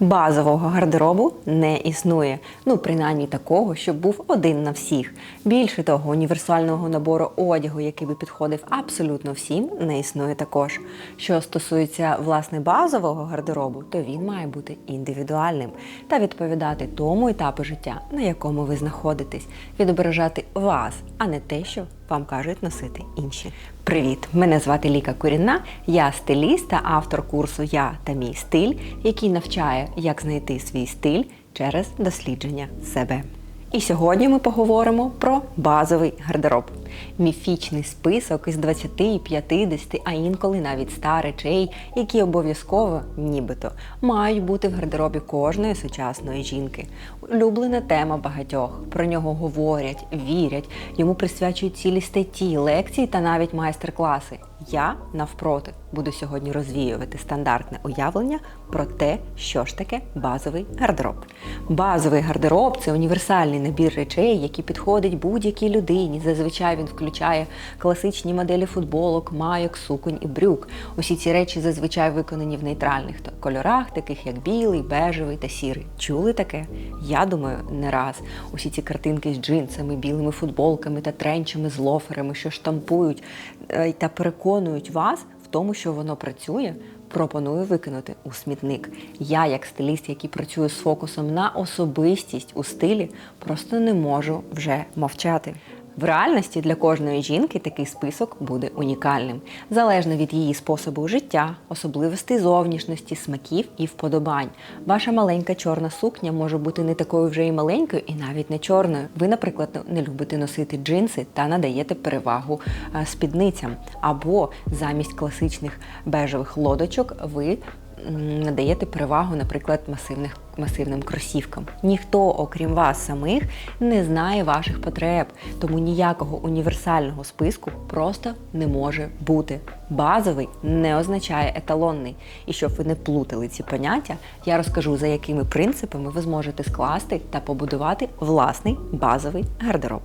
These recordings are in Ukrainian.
Базового гардеробу не існує. Ну, принаймні такого, щоб був один на всіх. Більше того, універсального набору одягу, який би підходив абсолютно всім, не існує також. Що стосується власне базового гардеробу, то він має бути індивідуальним та відповідати тому етапу життя, на якому ви знаходитесь, відображати вас, а не те, що вам кажуть носити інші. Привіт! Мене звати Ліка Курінна, я стиліст та автор курсу Я та мій стиль, який навчає, як знайти свій стиль через дослідження себе. І сьогодні ми поговоримо про базовий гардероб. Міфічний список із 20 і 50, а інколи навіть 100 речей, які обов'язково, нібито, мають бути в гардеробі кожної сучасної жінки. Улюблена тема багатьох. Про нього говорять, вірять, йому присвячують цілі статті, лекції та навіть майстер-класи. Я навпроти буду сьогодні розвіювати стандартне уявлення про те, що ж таке базовий гардероб. Базовий гардероб це універсальний набір речей, який підходить будь-якій людині. Зазвичай він включає класичні моделі футболок, майок, суконь і брюк. Усі ці речі зазвичай виконані в нейтральних кольорах, таких як білий, бежевий та сірий. Чули таке? Я думаю, не раз. Усі ці картинки з джинсами, білими футболками та тренчами з лоферами, що штампують е, та переконують вас тому, що воно працює. Пропоную викинути у смітник. Я, як стиліст, який працює з фокусом на особистість у стилі, просто не можу вже мовчати. В реальності для кожної жінки такий список буде унікальним, залежно від її способу життя, особливостей зовнішності, смаків і вподобань. Ваша маленька чорна сукня може бути не такою вже і маленькою, і навіть не чорною. Ви, наприклад, не любите носити джинси та надаєте перевагу е, спідницям, або замість класичних бежевих лодочок ви надаєте перевагу, наприклад, масивних, масивним кросівкам. Ніхто, окрім вас самих, не знає ваших потреб, тому ніякого універсального списку просто не може бути. Базовий не означає еталонний. І щоб ви не плутали ці поняття, я розкажу, за якими принципами ви зможете скласти та побудувати власний базовий гардероб.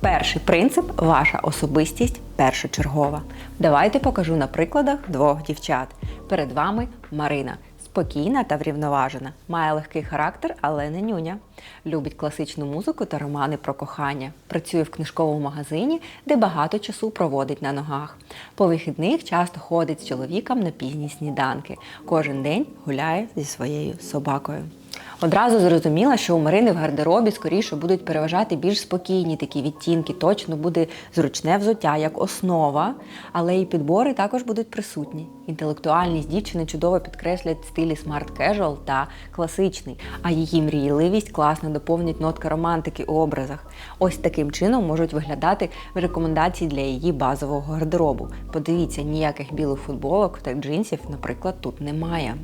Перший принцип ваша особистість першочергова. Давайте покажу на прикладах двох дівчат. Перед вами Марина. Спокійна та врівноважена, має легкий характер, але не нюня. Любить класичну музику та романи про кохання. Працює в книжковому магазині, де багато часу проводить на ногах. По вихідних часто ходить з чоловіком на пізні сніданки. Кожен день гуляє зі своєю собакою. Одразу зрозуміла, що у Марини в гардеробі скоріше будуть переважати більш спокійні такі відтінки. Точно буде зручне взуття як основа, але і підбори також будуть присутні. Інтелектуальність дівчини чудово підкреслять стилі смарт кежуал та класичний, а її мрійливість класно доповнить нотка романтики у образах. Ось таким чином можуть виглядати рекомендації для її базового гардеробу. Подивіться, ніяких білих футболок та джинсів, наприклад, тут немає.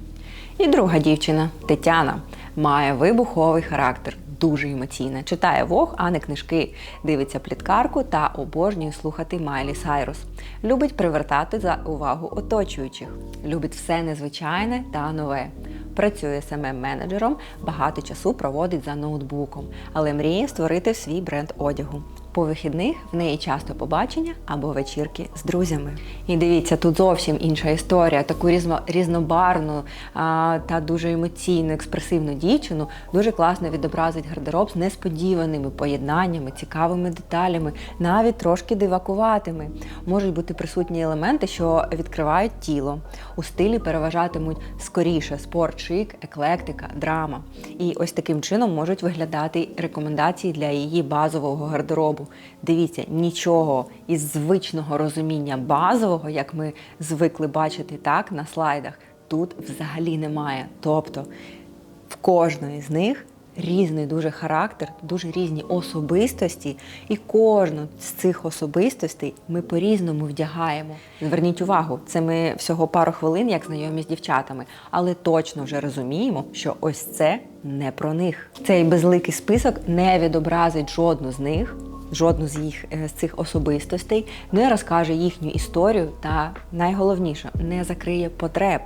І друга дівчина Тетяна має вибуховий характер, дуже емоційна. Читає вог, а не книжки, дивиться пліткарку та обожнює слухати Майлі Сайрус. Любить привертати за увагу оточуючих, любить все незвичайне та нове. Працює саме менеджером, багато часу проводить за ноутбуком, але мріє створити свій бренд одягу. По вихідних в неї часто побачення або вечірки з друзями. І дивіться, тут зовсім інша історія. Таку різно, різнобарну а, та дуже емоційну, експресивну дівчину дуже класно відобразить гардероб з несподіваними поєднаннями, цікавими деталями, навіть трошки дивакуватими. Можуть бути присутні елементи, що відкривають тіло. У стилі переважатимуть скоріше спорт, шик, еклектика, драма. І ось таким чином можуть виглядати рекомендації для її базового гардеробу. Дивіться, нічого із звичного розуміння базового, як ми звикли бачити так на слайдах, тут взагалі немає. Тобто в кожної з них різний дуже характер, дуже різні особистості, і кожну з цих особистостей ми по-різному вдягаємо. Зверніть увагу, це ми всього пару хвилин, як знайомі з дівчатами, але точно вже розуміємо, що ось це не про них. Цей безликий список не відобразить жодну з них. Жодну з їх е, з цих особистостей не розкаже їхню історію та найголовніше не закриє потреб.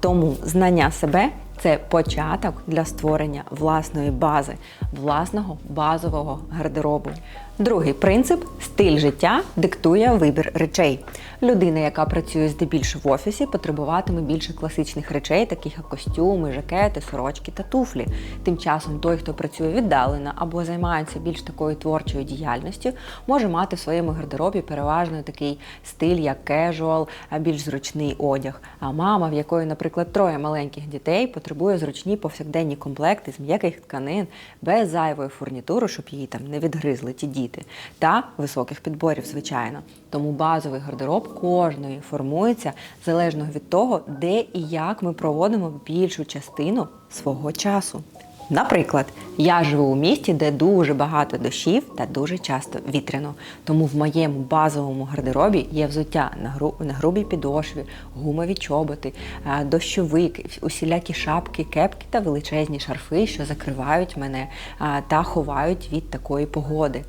Тому знання себе Це початок для створення власної бази, власного базового гардеробу. Другий принцип стиль життя диктує вибір речей. Людина, яка працює здебільшого в офісі, потребуватиме більше класичних речей, таких як костюми, жакети, сорочки та туфлі. Тим часом той, хто працює віддалено або займається більш такою творчою діяльністю, може мати в своєму гардеробі переважно такий стиль, як кежуал, більш зручний одяг. А мама, в якої, наприклад, троє маленьких дітей, потребує зручні повсякденні комплекти з м'яких тканин, без зайвої фурнітури, щоб її там не відгризли ті діти, та високих підборів, звичайно. Тому базовий гардероб кожної формується залежно від того, де і як ми проводимо більшу частину свого часу. Наприклад, я живу у місті, де дуже багато дощів та дуже часто вітряно. Тому в моєму базовому гардеробі є взуття на, гру... на грубій підошві, гумові чоботи, е, дощовик, усілякі шапки, кепки та величезні шарфи, що закривають мене е, та ховають від такої погоди.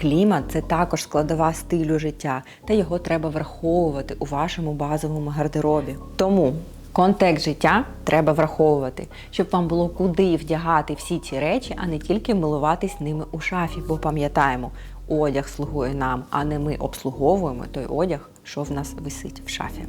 Клімат це також складова стилю життя, та його треба враховувати у вашому базовому гардеробі. Тому Контекст життя треба враховувати, щоб вам було куди вдягати всі ці речі, а не тільки милуватись ними у шафі. Бо пам'ятаємо, одяг слугує нам, а не ми обслуговуємо той одяг, що в нас висить в шафі.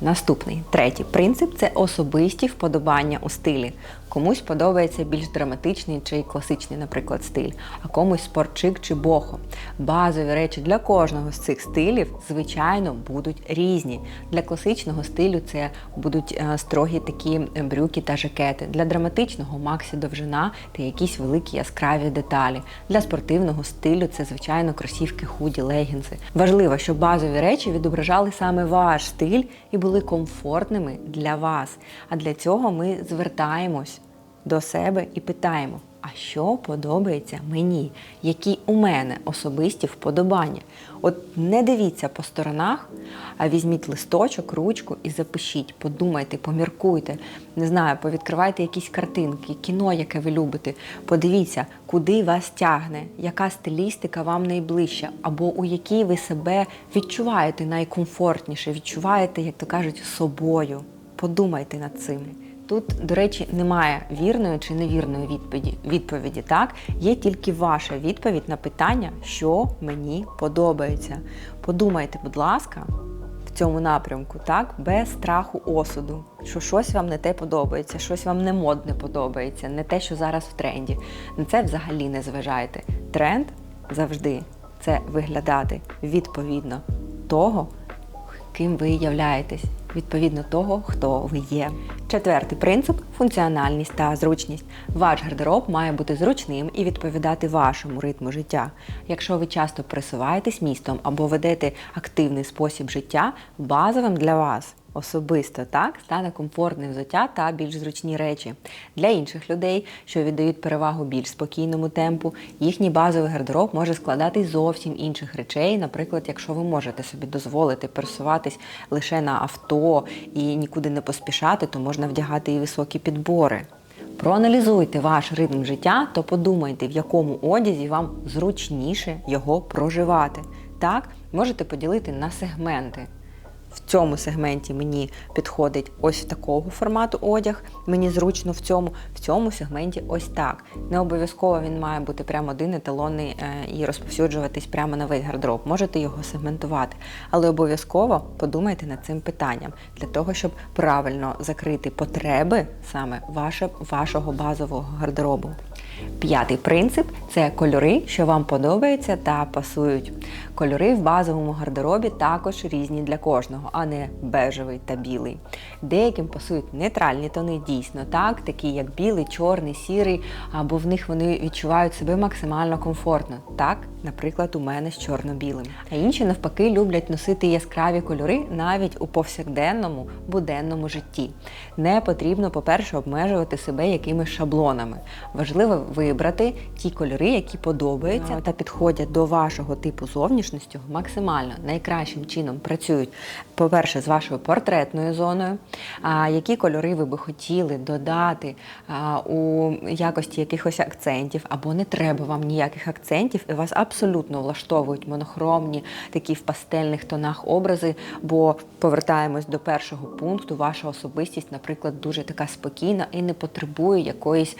Наступний третій принцип це особисті вподобання у стилі. Комусь подобається більш драматичний чи класичний, наприклад, стиль, а комусь спортчик чи бохо. Базові речі для кожного з цих стилів, звичайно, будуть різні. Для класичного стилю це будуть е, строгі такі брюки та жакети. Для драматичного максі довжина та якісь великі яскраві деталі. Для спортивного стилю це, звичайно, кросівки, худі, легінси. Важливо, щоб базові речі відображали саме ваш стиль і були комфортними для вас. А для цього ми звертаємось до себе і питаємо, а що подобається мені, які у мене особисті вподобання. От не дивіться по сторонах, а візьміть листочок, ручку і запишіть, подумайте, поміркуйте, не знаю, повідкривайте якісь картинки, кіно, яке ви любите. Подивіться, куди вас тягне, яка стилістика вам найближча, або у якій ви себе відчуваєте найкомфортніше, відчуваєте, як то кажуть, собою. Подумайте над цим. Тут, до речі, немає вірної чи невірної відповіді. відповіді. Так, є тільки ваша відповідь на питання, що мені подобається. Подумайте, будь ласка, в цьому напрямку, так, без страху осуду, що щось вам не те подобається, щось вам не модне подобається, не те, що зараз в тренді. На це взагалі не зважайте. Тренд завжди це виглядати відповідно того, ким ви являєтесь відповідно того, хто ви є. Четвертий принцип функціональність та зручність. Ваш гардероб має бути зручним і відповідати вашому ритму життя. Якщо ви часто пересуваєтесь містом або ведете активний спосіб життя, базовим для вас особисто так стане комфортне взуття та більш зручні речі. Для інших людей, що віддають перевагу більш спокійному темпу, їхній базовий гардероб може складати зовсім інших речей. Наприклад, якщо ви можете собі дозволити пересуватись лише на авто і нікуди не поспішати, то можна вдягати і високі підбори. Проаналізуйте ваш ритм життя, то подумайте, в якому одязі вам зручніше його проживати. Так, можете поділити на сегменти цьому сегменті мені підходить ось такого формату одяг, мені зручно в цьому, в цьому сегменті ось так. Не обов'язково він має бути прямо один еталонний е, і розповсюджуватись прямо на весь гардероб. Можете його сегментувати, але обов'язково подумайте над цим питанням для того, щоб правильно закрити потреби саме ваше, вашого базового гардеробу. П'ятий принцип це кольори, що вам подобаються та пасують. Кольори в базовому гардеробі також різні для кожного, а не бежевий та білий. Деяким пасують нейтральні тони дійсно, так, такі як білий, чорний, сірий, або в них вони відчувають себе максимально комфортно. Так, наприклад, у мене з чорно-білим. А інші навпаки люблять носити яскраві кольори навіть у повсякденному буденному житті. Не потрібно, по-перше, обмежувати себе якимись шаблонами. Важливо вибрати ті кольори, які подобаються та підходять до вашого типу зовнішності максимально. Найкращим чином працюють. По-перше, з вашою портретною зоною, а які кольори ви би хотіли додати а, у якості якихось акцентів, або не треба вам ніяких акцентів, і вас абсолютно влаштовують монохромні, такі в пастельних тонах образи, бо повертаємось до першого пункту, ваша особистість, наприклад, дуже така спокійна і не потребує якоїсь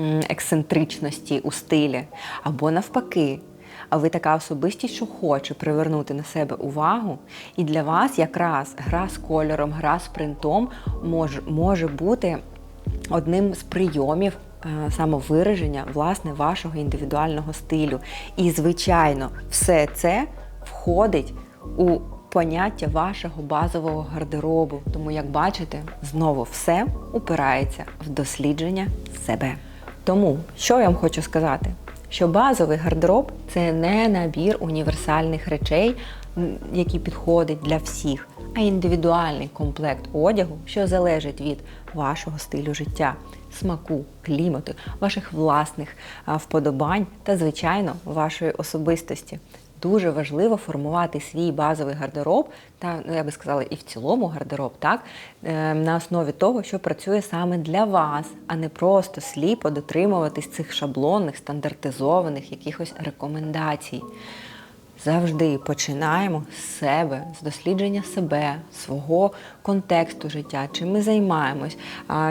м, ексцентричності у стилі, або навпаки. А ви така особистість, що хоче привернути на себе увагу, і для вас якраз гра з кольором, гра з принтом може, може бути одним з прийомів е, самовираження власне вашого індивідуального стилю. І, звичайно, все це входить у поняття вашого базового гардеробу. Тому, як бачите, знову все упирається в дослідження себе. Тому, що я вам хочу сказати? Що базовий гардероб це не набір універсальних речей, які підходять для всіх, а індивідуальний комплект одягу, що залежить від вашого стилю життя, смаку, клімату, ваших власних вподобань та, звичайно, вашої особистості. Дуже важливо формувати свій базовий гардероб, та ну, я би сказала, і в цілому гардероб, так е, на основі того, що працює саме для вас, а не просто сліпо дотримуватись цих шаблонних, стандартизованих якихось рекомендацій. Завжди починаємо з себе, з дослідження себе, свого контексту життя, чим ми займаємось,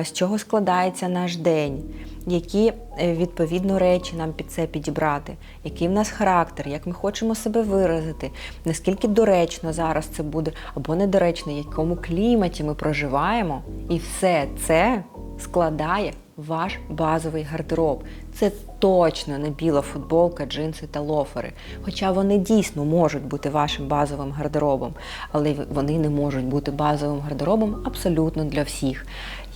з чого складається наш день, які е, відповідно речі нам під це підібрати, який в нас характер, як ми хочемо себе виразити, наскільки доречно зараз це буде, або недоречно, якому кліматі ми проживаємо. І все це складає ваш базовий гардероб. Це точно не біла футболка, джинси та лофери. Хоча вони дійсно можуть бути вашим базовим гардеробом, але вони не можуть бути базовим гардеробом абсолютно для всіх.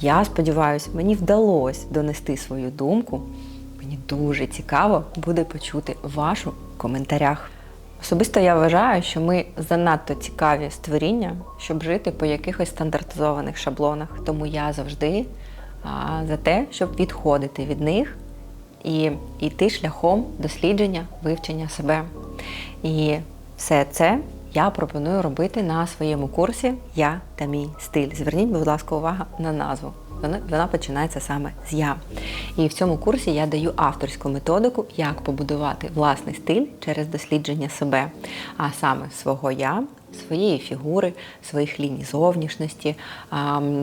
Я сподіваюся, мені вдалося донести свою думку. Мені дуже цікаво буде почути вашу в коментарях. Особисто я вважаю, що ми занадто цікаві створіння, щоб жити по якихось стандартизованих шаблонах. Тому я завжди за те, щоб відходити від них і йти шляхом дослідження, вивчення себе. І все це я пропоную робити на своєму курсі Я та мій стиль. Зверніть, будь ласка, увагу на назву. Вона, вона починається саме з я. І в цьому курсі я даю авторську методику, як побудувати власний стиль через дослідження себе, а саме свого я, своєї фігури, своїх ліній зовнішності,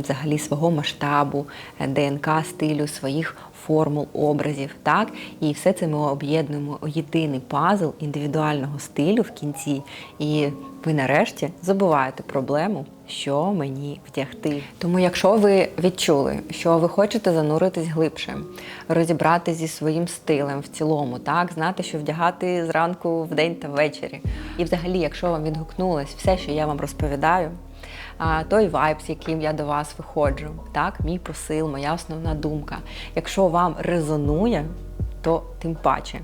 взагалі свого масштабу, е, ДНК стилю, своїх формул, образів. Так? І все це ми об'єднуємо у єдиний пазл індивідуального стилю в кінці. І ви нарешті забуваєте проблему, що мені вдягти. Тому, якщо ви відчули, що ви хочете зануритись глибше, розібратись зі своїм стилем в цілому, так, знати, що вдягати зранку, вдень та ввечері. І взагалі, якщо вам відгукнулось все, що я вам розповідаю, той вайб, з яким я до вас виходжу, так, мій посил, моя основна думка. Якщо вам резонує, то тим паче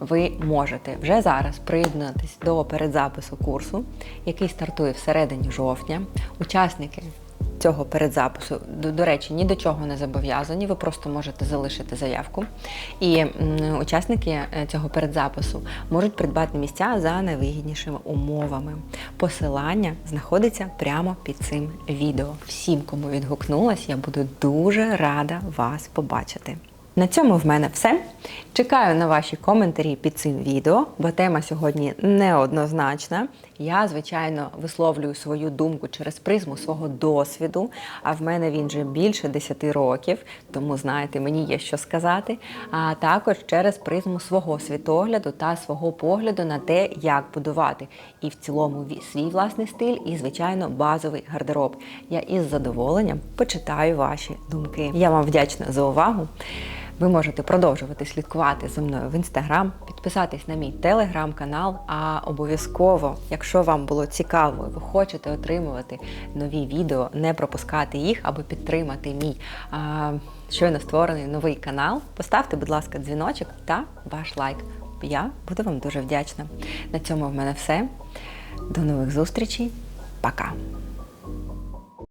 ви можете вже зараз приєднатись до передзапису курсу, який стартує всередині жовтня. Учасники цього передзапису, до, до речі, ні до чого не зобов'язані, ви просто можете залишити заявку. І м, учасники е, цього передзапису можуть придбати місця за найвигіднішими умовами. Посилання знаходиться прямо під цим відео. Всім, кому відгукнулась, я буду дуже рада вас побачити. На цьому в мене все. Чекаю на ваші коментарі під цим відео, бо тема сьогодні неоднозначна. Я, звичайно, висловлюю свою думку через призму свого досвіду, а в мене він вже більше 10 років, тому знаєте, мені є що сказати. А також через призму свого світогляду та свого погляду на те, як будувати і в цілому свій власний стиль, і, звичайно, базовий гардероб. Я із задоволенням почитаю ваші думки. Я вам вдячна за увагу. Ви можете продовжувати слідкувати за мною в інстаграм, підписатись на мій телеграм-канал. А обов'язково, якщо вам було цікаво, ви хочете отримувати нові відео, не пропускати їх або підтримати мій а, щойно створений новий канал, поставте, будь ласка, дзвіночок та ваш лайк. Я буду вам дуже вдячна. На цьому в мене все. До нових зустрічей. Пока!